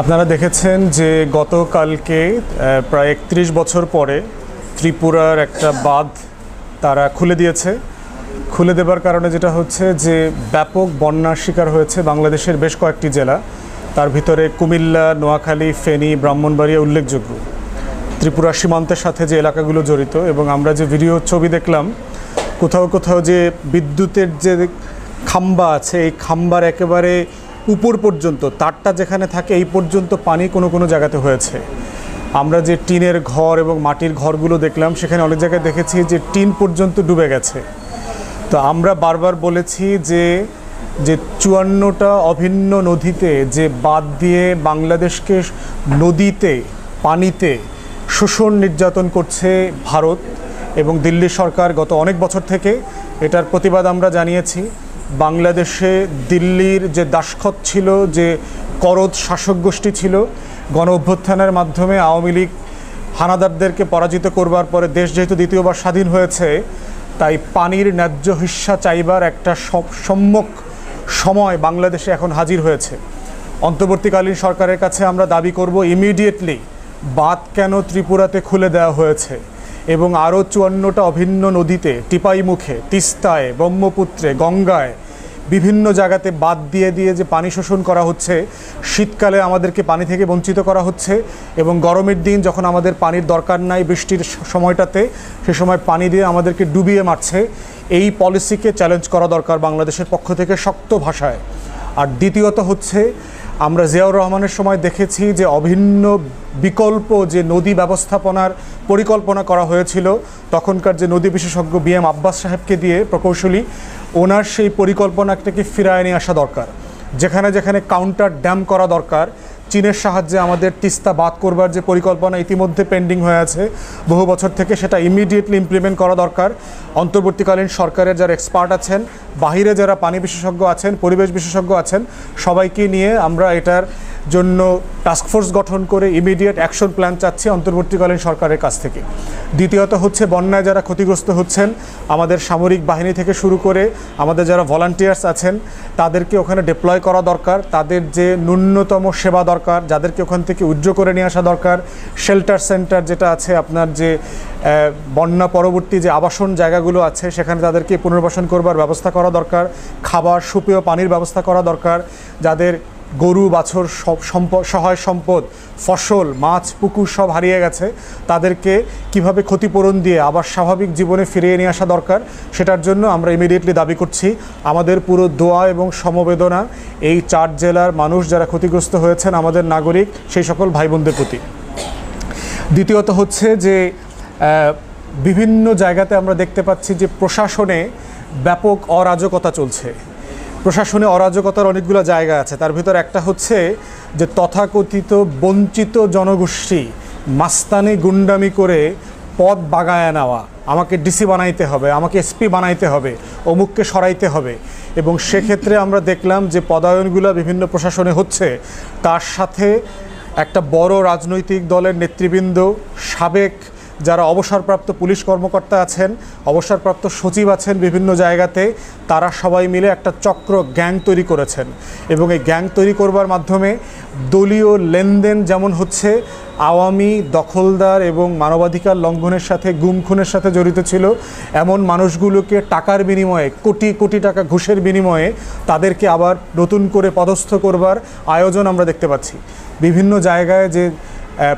আপনারা দেখেছেন যে গতকালকে প্রায় একত্রিশ বছর পরে ত্রিপুরার একটা বাঁধ তারা খুলে দিয়েছে। খুলে দেবার কারণে যেটা হচ্ছে যে ব্যাপক বন্যার শিকার হয়েছে বাংলাদেশের বেশ কয়েকটি জেলা। তার ভিতরে কুমিল্লা, নোয়াখালী, ফেনী, ব্রাহ্মণবাড়িয়া উল্লেখযোগ্য। ত্রিপুরা সীমান্তের সাথে যে এলাকাগুলো জড়িত এবং আমরা যে ভিডিও ছবি দেখলাম, কোথাও কোথাও যে বিদ্যুতের যে খাম্বা আছে, এই খাম্বার একেবারে উপর পর্যন্ত, তারটা যেখানে থাকে এই পর্যন্ত পানি কোনো কোনো জায়গাতে হয়েছে। আমরা যে টিনের ঘর এবং মাটির ঘরগুলো দেখলাম, সেখানে অনেক জায়গায় দেখেছি যে টিন পর্যন্ত ডুবে গেছে। তো আমরা বারবার বলেছি যে যে চুয়ান্নটা অভিন্ন নদীতে যে বাদ দিয়ে বাংলাদেশকে নদীতে, পানিতে শোষণ নির্যাতন করছে ভারত এবং দিল্লি সরকার গত অনেক বছর থেকে, এটার প্রতিবাদ আমরা জানিয়েছি। বাংলাদেশে দিল্লির যে দাসখত ছিল, যে করদ শাসক গোষ্ঠী ছিল, গণ অভ্যুত্থানের মাধ্যমে আওয়ামী লীগ হানাদারদেরকে পরাজিত করবার পরে দেশ যেহেতু দ্বিতীয়বার স্বাধীন হয়েছে, তাই পানির ন্যায্য হিস্সা চাইবার একটা সম্যক সময় বাংলাদেশে এখন হাজির হয়েছে। অন্তর্বর্তীকালীন সরকারের কাছে আমরা দাবি করব ইমিডিয়েটলি বাদ কেন ত্রিপুরাতে খুলে দেওয়া হয়েছে? এবং আরও চুয়ান্নটা অভিন্ন নদীতে টিপাইমুখে তিস্তায়, ব্রহ্মপুত্রে, গঙ্গায় বিভিন্ন জায়গাতে বাদ দিয়ে দিয়ে যে পানি শোষণ করা হচ্ছে, শীতকালে আমাদেরকে পানি থেকে বঞ্চিত করা হচ্ছে এবং গরমের দিন যখন আমাদের পানির দরকার নাই বৃষ্টির সময়টাতে, সে সময় পানি দিয়ে আমাদেরকে ডুবিয়ে মারছে। এই পলিসিকে চ্যালেঞ্জ করা দরকার বাংলাদেশের পক্ষ থেকে শক্ত ভাষায়। আর দ্বিতীয়ত হচ্ছে আমরা জিয়াউর রহমানের সময় দেখেছি যে অভিন্ন বিকল্প যে নদী ব্যবস্থাপনার পরিকল্পনা করা হয়েছিল, তখনকার যে নদী বিশেষজ্ঞ বি এম আব্বাস সাহেবকে দিয়ে প্রকৌশলী, ওনার সেই পরিকল্পনাটাকে ফিরায় নিয়ে আসা দরকার। যেখানে যেখানে কাউন্টার ড্যাম করা দরকার, চীনের সাহায্যে আমাদের তিস্তা বাদ করবার যে পরিকল্পনা ইতিমধ্যে পেন্ডিং হয়ে আছে, বহু বছর থেকে সেটা ইমিডিয়েটলি ইমপ্লিমেন্ট করা দরকার। অন্তর্বর্তীকালীন সরকারের যারা এক্সপার্ট আছেন, বাহিরে যারা পানি বিশেষজ্ঞ আছেন, পরিবেশ বিশেষজ্ঞ আছেন, সবাইকে নিয়ে আমরা এটার জন্য টাস্কফোর্স গঠন করে ইমিডিয়েট অ্যাকশন প্ল্যান চাচ্ছি অন্তর্বর্তীকালীন সরকারের কাছ থেকে। দ্বিতীয়ত হচ্ছে, বন্যায় যারা ক্ষতিগ্রস্ত হচ্ছেন, আমাদের সামরিক বাহিনী থেকে শুরু করে আমাদের যারা ভলান্টিয়ার্স আছেন, তাদেরকে ওখানে ডিপ্লয় করা দরকার। তাদের যে ন্যূনতম সেবা দরকার, যাদেরকে ওখান থেকে উজ্জ্ব করে নিয়ে আসা দরকার। শেল্টার সেন্টার যেটা আছে, আপনার যে বন্যা পরবর্তী যে আবাসন জায়গাগুলো আছে, সেখানে তাদেরকে পুনর্বাসন করবার ব্যবস্থা করা দরকার। খাবার, সুপেয় পানির ব্যবস্থা করা দরকার। যাদের গরু, বাছর, সব সম্পদ সহায় সম্পদ, ফসল, মাছ, পুকুর সব হারিয়ে গেছে। তাদেরকে কীভাবে ক্ষতিপূরণ দিয়ে আবার স্বাভাবিক জীবনে ফিরিয়ে নিয়ে আসা দরকার, সেটার জন্য আমরা ইমিডিয়েটলি দাবি করছি। আমাদের পুরো দোয়া এবং সমবেদনা এই চার জেলার মানুষ যারা ক্ষতিগ্রস্ত হয়েছেন, আমাদের নাগরিক, সেই সকল ভাই বোনদের প্রতি। দ্বিতীয়ত হচ্ছে যে বিভিন্ন জায়গাতে আমরা দেখতে পাচ্ছি যে প্রশাসনে ব্যাপক অরাজকতা চলছে। প্রশাসনে অরাজকতার অনেকগুলো জায়গা আছে। তার ভিতর একটা হচ্ছে যে তথাকথিত বঞ্চিত জনগোষ্ঠী মাস্তানি গুন্ডামি করে পদ বাগায় নেওয়া। আমাকে ডিসি বানাইতে হবে, আমাকে এসপি বানাইতে হবে, অমুককে সরাইতে হবে। এবং সেক্ষেত্রে আমরা দেখলাম যে পদায়নগুলো বিভিন্ন প্রশাসনে হচ্ছে। তার সাথে একটা বড় রাজনৈতিক দলের নেতৃবৃন্দ সাবেক যারা অবসরপ্রাপ্ত পুলিশ কর্মকর্তা আছেন, অবসরপ্রাপ্ত সচিব আছেন বিভিন্ন জায়গাতে, তারা সবাই মিলে একটা চক্র গ্যাং তৈরি করেছেন। এবং এই গ্যাং তৈরি করবার মাধ্যমে দলীয় লেনদেন যেমন হচ্ছে, আওয়ামী দখলদার এবং মানবাধিকার লঙ্ঘনের সাথে, গুম খুনের সাথে জড়িত ছিল, এমন মানুষগুলোকে টাকার বিনিময়ে, কোটি কোটি টাকা ঘুষের বিনিময়ে তাদেরকে আবার নতুন করে পদস্থ করবার আয়োজন আমরা দেখতে পাচ্ছি। বিভিন্ন জায়গায় যে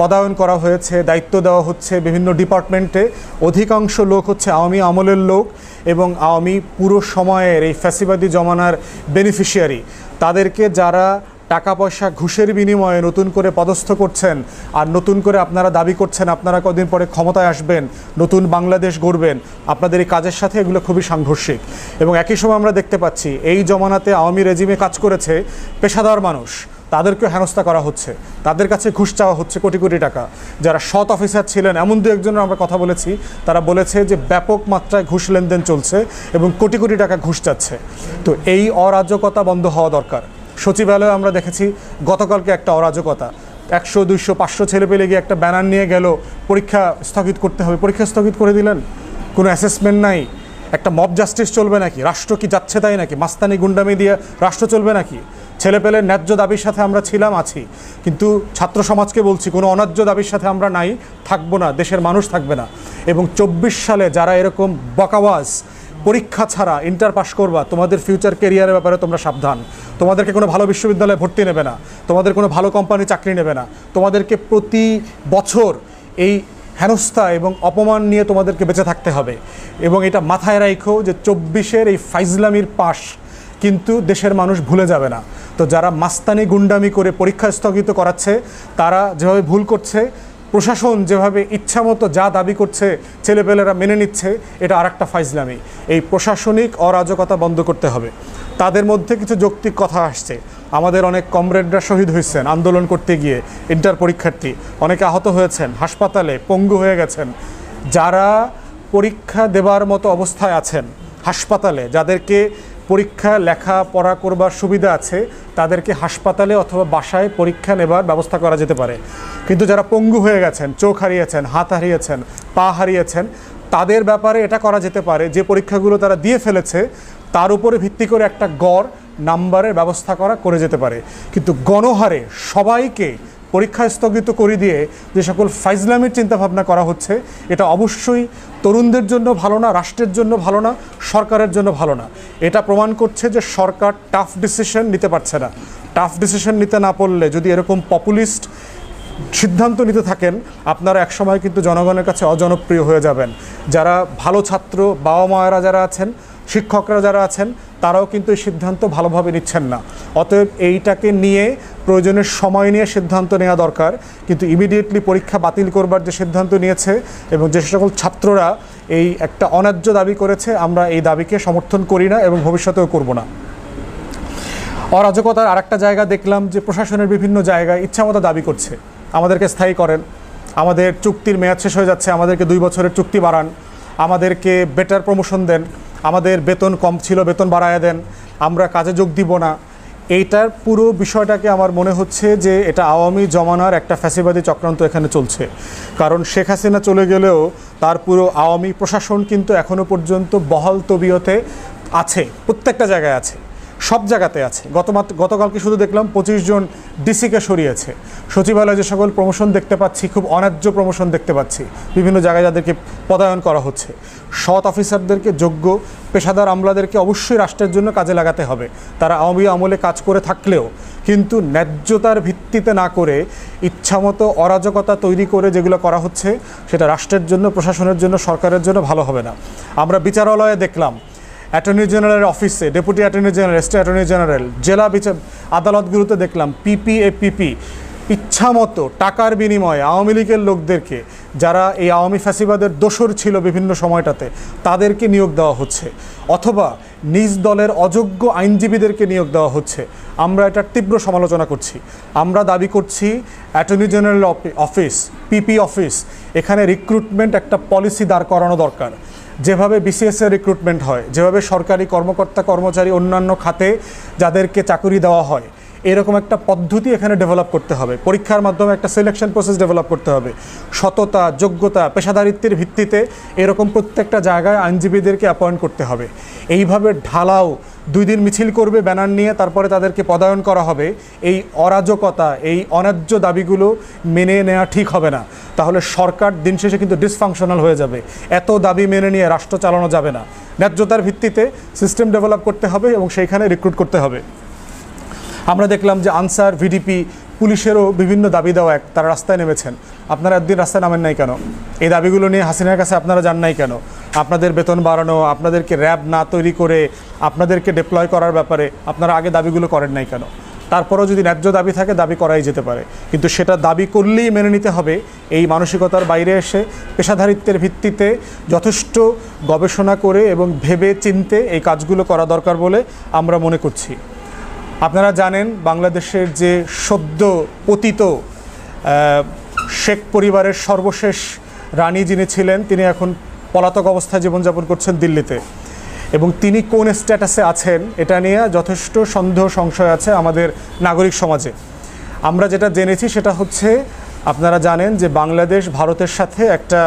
পদায়ন করা হয়েছে, দায়িত্ব দেওয়া হচ্ছে বিভিন্ন ডিপার্টমেন্টে। অধিকাংশ লোক হচ্ছে আওয়ামী আমলের লোক এবং আওয়ামী পুরো সময়ের এই ফ্যাসিবাদী জমানার বেনিফিশিয়ারি তাদেরকে যারা টাকা পয়সা ঘুষের বিনিময়ে নতুন করে পদস্থ করছেন আর নতুন করে আপনারা দাবি করছেন, আপনারা কদিন পরে ক্ষমতায় আসবেন, নতুন বাংলাদেশ গড়বেন, আপনাদের এই কাজের সাথে এগুলো খুবই সাংঘর্ষিক। এবং একই সময় আমরা দেখতে পাচ্ছি, এই জমানাতে আওয়ামী রেজিমে কাজ করেছে পেশাদার মানুষ। তাদেরকেও হেনস্থা করা হচ্ছে। তাদের কাছে ঘুষ চাওয়া হচ্ছে কোটি কোটি টাকা। যারা সৎ অফিসার ছিলেন, এমন দু একজনের আমরা কথা বলেছি, তারা বলেছে যে ব্যাপক মাত্রায় ঘুষ লেনদেন চলছে এবং কোটি কোটি টাকা ঘুষ চাচ্ছে তো এই অরাজকতা বন্ধ হওয়া দরকার। সচিবালয়ে আমরা দেখেছি, গতকালকে একটা অরাজকতা। একশো, দুইশো, পাঁচশো ছেলে পেলে গিয়ে একটা ব্যানার নিয়ে গেল, পরীক্ষা স্থগিত করতে হবে। পরীক্ষা স্থগিত করে দিলেন? কোনো অ্যাসেসমেন্ট নাই? একটা মব জাস্টিস চলবে নাকি? রাষ্ট্র কি যাচ্ছে তাই নাকি? মাস্তানি গুন্ডামি দিয়ে রাষ্ট্র চলবে নাকি? ছেলেপেলের ন্যায্য দাবির সাথে আমরা ছিলাম, আছি। কিন্তু ছাত্র সমাজকে বলছি, কোনো অন্যায্য দাবির সাথে আমরা নাই, থাকব না, দেশের মানুষ থাকবে না। এবং চব্বিশ সালে যারা এরকম বকাওয়াজ, পরীক্ষা ছাড়া ইন্টার পাস করবা, তোমাদের ফিউচার কেরিয়ারের ব্যাপারে তোমরা সাবধান। তোমাদেরকে কোনো ভালো বিশ্ববিদ্যালয়ে ভর্তি নেবে না, তোমাদের কোনো ভালো কোম্পানি চাকরি নেবে না। তোমাদেরকে প্রতি বছর এই হেনস্থা এবং অপমান নিয়ে তোমাদেরকে বেঁচে থাকতে হবে। এবং এটা মাথায় রাখো যে চব্বিশের এই ফাইজলামির পাশ কিন্তু দেশের মানুষ ভুলে যাবে না। তো যারা মাস্তানি গুন্ডামি করে পরীক্ষা স্থগিত করাচ্ছে, তারা যেভাবে ভুল করছে, প্রশাসন যেভাবে ইচ্ছামতো যা দাবি করছে, ছেলেপেলেরা মেনে নিচ্ছে, এটা আর একটা ফাইজলামি। এই প্রশাসনিক অরাজকতা বন্ধ করতে হবে। তাদের মধ্যে কিছু যৌক্তিক কথা আসছে। আমাদের অনেক কমরেডরা শহীদ হয়েছেন আন্দোলন করতে গিয়ে, ইন্টার পরীক্ষার্থী। অনেকে আহত হয়েছেন, হাসপাতালে পঙ্গু হয়ে গেছেন। যারা পরীক্ষা দেবার মতো অবস্থায় আছেন, হাসপাতালে, যাদেরকে পরীক্ষা, লেখা, পড়া করবার সুবিধা আছে, তাদেরকে হাসপাতালে অথবা বাসায় পরীক্ষা নেবার ব্যবস্থা করা যেতে পারে। কিন্তু যারা পঙ্গু হয়ে গেছেন, চোখ হারিয়েছেন, হাত হারিয়েছেন, পা হারিয়েছেন, তাদের ব্যাপারে এটা করা যেতে পারে। যে পরীক্ষাগুলো তারা দিয়ে ফেলেছে, তার উপরে ভিত্তি করে একটা গড়, নাম্বারের ব্যবস্থা করা করে যেতে পারে। কিন্তু গণহারে সবাইকে পরীক্ষা স্থগিত করে দিয়ে যে সকল ফাইজলামের চিন্তাভাবনা করা হচ্ছে, এটা অবশ্যই তরুণদের জন্য ভালো না, রাষ্ট্রের জন্য ভালো না, সরকারের জন্য ভালো না। এটা প্রমাণ করছে যে সরকার টাফ ডিসিশন নিতে পারছে না। টাফ ডিসিশন নিতে না পারলে যদি এরকম পপুলিস্ট সিদ্ধান্ত নিতে থাকেন, আপনারা একসময় কিন্তু জনগণের কাছে অজনপ্রিয় হয়ে যাবেন। যারা ভালো ছাত্র বাবা মায়েরা যারা আছেন, শিক্ষকরা যারা আছেন, তারাও কিন্তু এই সিদ্ধান্ত ভালোভাবে নিচ্ছেন না। অতএব এইটাকে নিয়ে প্রয়োজনের সময় নিয়ে সিদ্ধান্ত নেওয়া দরকার, কিন্তু ইমিডিয়েটলি পরীক্ষা বাতিল করবার যে সিদ্ধান্ত নিয়েছে এবং যে সকল ছাত্ররা এই একটা অন্যায্য দাবি করেছে, আমরা এই দাবিকে সমর্থন করি না এবং ভবিষ্যতেও করব না। অরাজকতার আরেকটা জায়গা দেখলাম যে প্রশাসনের বিভিন্ন জায়গায় ইচ্ছামতো দাবি করছে। আমাদেরকে স্থায়ী করেন, আমাদের চুক্তির মেয়াদ শেষ হয়ে যাচ্ছে, আমাদেরকে দুই বছরের চুক্তি বাড়ান, আমাদেরকে বেটার প্রমোশন দেন, আমাদের বেতন কম ছিল, বেতন বাড়ায় দেন, আমরা কাজে যোগ দিব না। এইটার পুরো বিষয়টাকে আমার মনে হচ্ছে যে এটা আওয়ামী জমানার একটা ফ্যাসিবাদী চক্রান্ত এখানে চলছে। কারণ শেখ হাসিনা চলে গেলেও তার পুরো আওয়ামী প্রশাসন কিন্তু এখনও পর্যন্ত বহাল তবিয়তে আছে, প্রত্যেকটা জায়গায় আছে। সব জায়গাতে আছে। গতমাত্র গতকালকে শুধু দেখলাম পঁচিশ জন ডিসিকে সরিয়েছে। সচিবালয়ে যে সকল প্রমোশন দেখতে পাচ্ছি, খুব অন্যায্য প্রমোশন দেখতে পাচ্ছি। বিভিন্ন জায়গায় যাদেরকে পদায়ন করা হচ্ছে। সৎ অফিসারদেরকে যোগ্য পেশাদার আমলাদেরকে অবশ্যই রাষ্ট্রের জন্য কাজে লাগাতে হবে। তারা আওয়ামী আমলে কাজ করে থাকলেও, কিন্তু ন্যায্যতার ভিত্তিতে না করে ইচ্ছামতো অরাজকতা তৈরি করে যেগুলো করা হচ্ছে, সেটা রাষ্ট্রের জন্য, প্রশাসনের জন্য, সরকারের জন্য ভালো হবে না। আমরা বিচারালয়ে দেখলাম অ্যাটর্নি জেনারেলের অফিসে, deputy attorney general state attorney general, জেলা বিচার আদালতগুলোতে দেখলাম পিপি এ পিপি, ইচ্ছামতো টাকার বিনিময়ে আওয়ামী লীগের লোকদেরকে, যারা এই আওয়ামী ফ্যাসিবাদের দোসর ছিল বিভিন্ন সময়টাতে, তাদেরকে নিয়োগ দেওয়া হচ্ছে। অথবা নিজ দলের অযোগ্য আইনজীবীদেরকে নিয়োগ দেওয়া হচ্ছে। আমরা এটার তীব্র সমালোচনা করছি। আমরা দাবি করছি attorney general office, PP office, এখানে রিক্রুটমেন্ট একটা পলিসি দাঁড় করানো দরকার। যেভাবে বিসিএস রিক্রুটমেন্ট হয় যেভাবে সরকারি কর্মকর্তা কর্মচারী অন্যান্য খাতে যাদেরকে চাকুরি দেওয়া হয় এরকম একটা পদ্ধতি এখানে ডেভেলপ করতে হবে। পরীক্ষার মাধ্যমে একটা সিলেকশন প্রসেস ডেভেলপ করতে হবে। সততা, যোগ্যতা, পেশাদারিত্বের ভিত্তিতে এরকম প্রত্যেকটা জায়গায় আইনজীবীদেরকে অ্যাপয়েন্ট করতে হবে। এইভাবে ঢালাও দুই দিন মিছিল করবে ব্যানার নিয়ে, তারপরে তাদেরকে পদায়ন করা হবে। এই অরাজকতা, এই অন্যায্য দাবিগুলো মেনে নেওয়া ঠিক হবে না। তাহলে সরকার দিন শেষে কিন্তু ডিসফাংশনাল হয়ে যাবে। এত দাবি মেনে নিয়ে রাষ্ট্র চালানো যাবে না। ন্যায্যতার ভিত্তিতে সিস্টেম ডেভেলপ করতে হবে এবং সেইখানে রিক্রুট করতে হবে। আমরা দেখলাম যে আনসার, ভিডিপি, পুলিশেরও বিভিন্ন দাবি দেওয়া এক, তারা রাস্তায় নেমেছেন। আপনারা একদিন রাস্তায় নামেন নাই কেন? এই দাবিগুলো নিয়ে হাসিনার কাছে আপনারা যান নাই কেন? আপনাদের বেতন বাড়ানো, আপনাদেরকে র্যাব না তৈরি করে আপনাদেরকে ডিপ্লয় করার ব্যাপারে আপনারা আগে দাবিগুলো করেন নাই কেন? তারপরেও যদি ন্যায্য দাবি থাকে, দাবি করাই যেতে পারে। কিন্তু সেটা দাবি করলেই মেনে নিতে হবে। এই মানসিকতার বাইরে এসে পেশাধারিত্বের ভিত্তিতে যথেষ্ট গবেষণা করে এবং ভেবে চিনতে এই কাজগুলো করা দরকার বলে আমরা মনে করছি। আপনারা জানেন বাংলাদেশের যে সদ্য পতিত শেখ পরিবারের সর্বশেষ রানী যিনি ছিলেন, তিনি এখন পলাতক অবস্থায় জীবনযাপন করছেন দিল্লিতে। এবং তিনি কোন স্ট্যাটাসে আছেন, এটা নিয়ে যথেষ্ট সন্দেহ, সংশয় আছে আমাদের নাগরিক সমাজে। আমরা যেটা জেনেছি সেটা হচ্ছে আপনারা জানেন যে বাংলাদেশ ভারতের সাথে একটা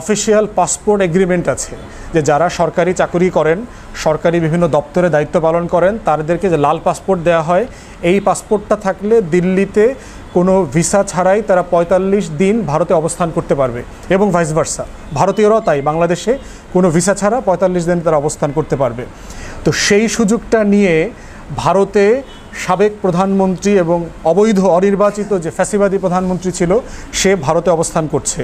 অফিসিয়াল পাসপোর্ট এগ্রিমেন্ট আছে, যে যারা সরকারি চাকরি করেন, সরকারি বিভিন্ন দপ্তরে দায়িত্ব পালন করেন, তাদেরকে যে লাল পাসপোর্ট দেওয়া হয়, এই পাসপোর্টটা থাকলে দিল্লিতে কোনো ভিসা ছাড়াই তারা পঁয়তাল্লিশ দিন ভারতে অবস্থান করতে পারবে এবং ভাইস ভার্সা ভারতীয়রাও তাই, বাংলাদেশে কোনো ভিসা ছাড়া পঁয়তাল্লিশ দিন তারা অবস্থান করতে পারবে। তো সেই সুযোগটা নিয়ে ভারতে সাবেক প্রধানমন্ত্রী এবং অবৈধ অনির্বাচিত যে ফ্যাসিবাদী প্রধানমন্ত্রী ছিল, সে ভারতে অবস্থান করছে।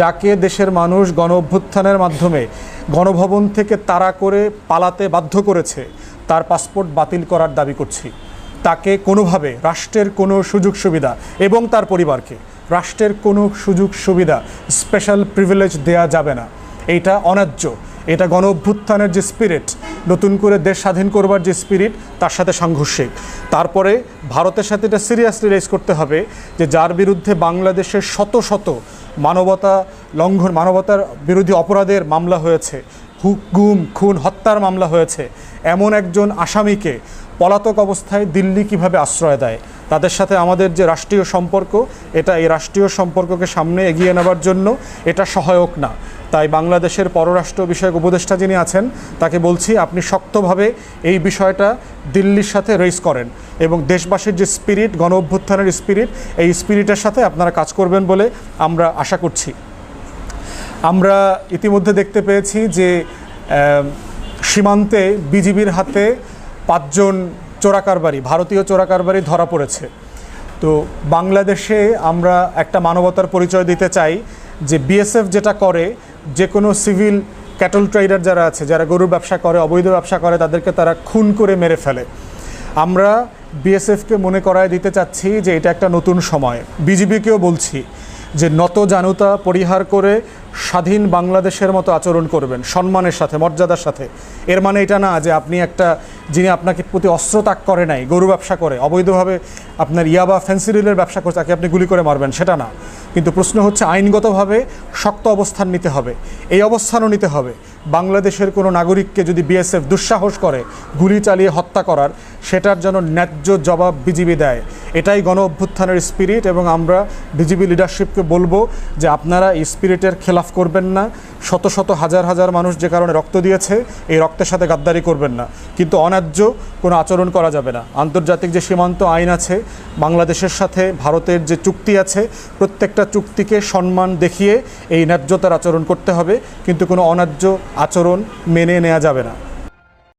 যাকে দেশের মানুষ গণ অভ্যুত্থানের মাধ্যমে গণভবন থেকে তাড়া করে পালাতে বাধ্য করেছে, তার পাসপোর্ট বাতিল করার দাবি করছি। তাকে কোনোভাবে রাষ্ট্রের কোনো সুযোগ সুবিধা এবং তার পরিবারকে রাষ্ট্রের কোনো সুযোগ সুবিধা স্পেশাল প্রিভিলেজ দেয়া যাবে না। এইটা অন্যায্য। এটা গণ অভ্যুত্থানের যে স্পিরিট নতুন করে দেশ স্বাধীন করবার যে স্পিরিট তার সাথে সাংঘর্ষিক। তারপরে ভারতের সাথে এটা সিরিয়াসলি রেজ করতে হবে যে যার বিরুদ্ধে বাংলাদেশের শত শত মানবতা লঙ্ঘন, মানবতার বিরোধী অপরাধের মামলা হয়েছে হুক গুম খুন, হত্যার মামলা হয়েছে। এমন একজন আসামিকে পলাতক অবস্থায় দিল্লি কীভাবে আশ্রয় দেয়? তাদের সাথে আমাদের যে রাষ্ট্রীয় সম্পর্ক, এটা এই রাষ্ট্রীয় সম্পর্ককে সামনে এগিয়ে নেবার জন্য এটা সহায়ক না। তাই বাংলাদেশের পররাষ্ট্র বিষয়ক উপদেষ্টা যিনি আছেন, তাকে বলছি আপনি শক্তভাবে এই বিষয়টা দিল্লির সাথে রেস করেন এবং দেশবাসীর যে স্পিরিট গণ অভ্যুত্থানের স্পিরিট এই স্পিরিটের সাথে আপনারা কাজ করবেন বলে আমরা আশা করছি। আমরা ইতিমধ্যে দেখতে পেয়েছি যে সীমান্তে বিজিবির হাতে পাঁচজন চোরাকারবারি, ভারতীয় চোরাকারবারি ধরা পড়েছে। তো বাংলাদেশে আমরা একটা মানবতার পরিচয় দিতে চাই যে বিএসএফ যেটা করে, যে কোনো সিভিল ক্যাটল ট্রেডার যারা আছে, যারা গরুর ব্যবসা করে, অবৈধ ব্যবসা করে, তাদেরকে তারা খুন করে মেরে ফেলে। আমরা বিএসএফকে মনে করায় দিতে চাচ্ছি যে এটা একটা নতুন সময়। বিজিবিকেও বলছি যে নত জানুতা পরিহার করে স্বাধীন বাংলাদেশের মতো আচরণ করবেন, সম্মানের সাথে, মর্যাদার সাথে। এর মানে এটা না যে আপনি একটা যিনি আপনাকে প্রতি অস্ত্র তাক করে নাই, গরু ব্যবসা করে, অবৈধভাবে আপনার ইয়াবা রিলের ব্যবসা করছে তাকে আপনি গুলি করে মারবেন, সেটা না। কিন্তু প্রশ্ন হচ্ছে আইনগতভাবে শক্ত অবস্থান নিতে হবে, এই অবস্থানও নিতে হবে। বাংলাদেশের কোনো নাগরিককে যদি বিএসএফ দুঃসাহস করে, গুলি চালিয়ে হত্যা করার, সেটার জন্য ন্যায্য জবাব বিজিবি দেয়। এটাই গণ অভ্যুত্থানের স্পিরিট এবং আমরা বিজিবি লিডারশিপকে বলব যে আপনারা এই স্পিরিটের খেলাফ করবেন না। শত শত হাজার হাজার মানুষ যে কারণে রক্ত দিয়েছে, এই রক্তের সাথে গাদ্দারি করবেন না। কিন্তু অন্যায্য কোনো আচরণ করা যাবে না। আন্তর্জাতিক যে সীমান্ত আইন আছে, বাংলাদেশের সাথে ভারতের যে চুক্তি আছে, প্রত্যেকটা চুক্তিকে সম্মান দেখিয়ে এই ন্যায্যতার আচরণ করতে হবে। কিন্তু কোনো অন্যায্য আচরণ মেনে নেওয়া যাবে না।